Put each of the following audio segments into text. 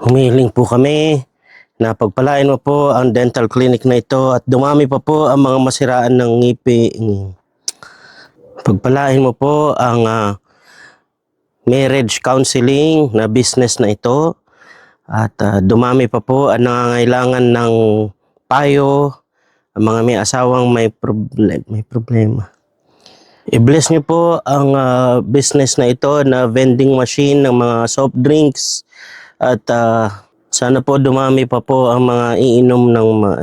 Humiling po kami na pagpalain mo po ang dental clinic na ito at dumami pa po ang mga masiraan ng ngipi. Pagpalain mo po ang ah, marriage counseling na business na ito at ah, dumami pa po ang nangangailangan ng payo, ang mga may asawang may, problem, may problema. I-bless niyo po ang ah, business na ito na vending machine ng mga soft drinks at ah, sana po dumami pa po ang mga iinom ng mga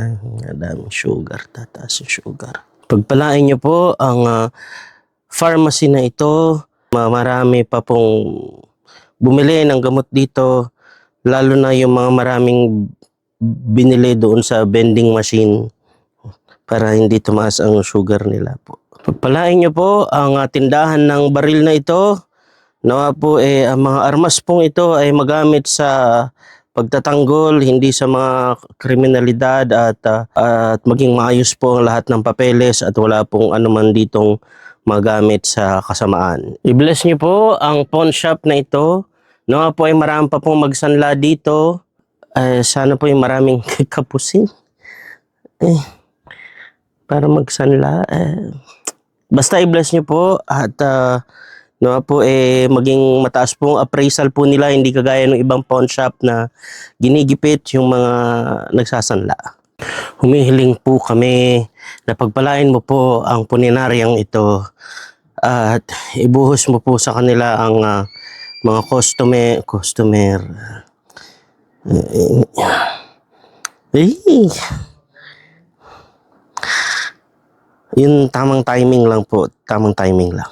daming sugar, tataas yung sugar. Pagpalain niyo po ang ah, pharmacy na ito, ma- marami pa pong bumili ng gamot dito, lalo na yung mga maraming binili doon sa vending machine para hindi tumaas ang sugar nila po. Pagpalain niyo po ang ah, tindahan ng baril na ito. Nawa po eh, ang mga armas pong ito ay magamit sa pagtatanggol, hindi sa mga kriminalidad at, ah, at maging maayos po ang lahat ng papeles at wala pong anuman ditong magamit sa kasamaan. I-bless niyo po ang pawn shop na ito. Nawa po ay marami pa pong magsanla dito. Eh, sana po ay maraming kapusin. Eh, para magsanla. Eh, basta i-bless niyo po at uh, no po eh maging mataas pong appraisal po nila hindi kagaya ng ibang pawn shop na ginigipit yung mga nagsasanla. Humihiling po kami na pagpalain mo po ang puninaryang ito at ibuhos mo po sa kanila ang ah, mga customer customer eh, yun tamang timing lang po tamang timing lang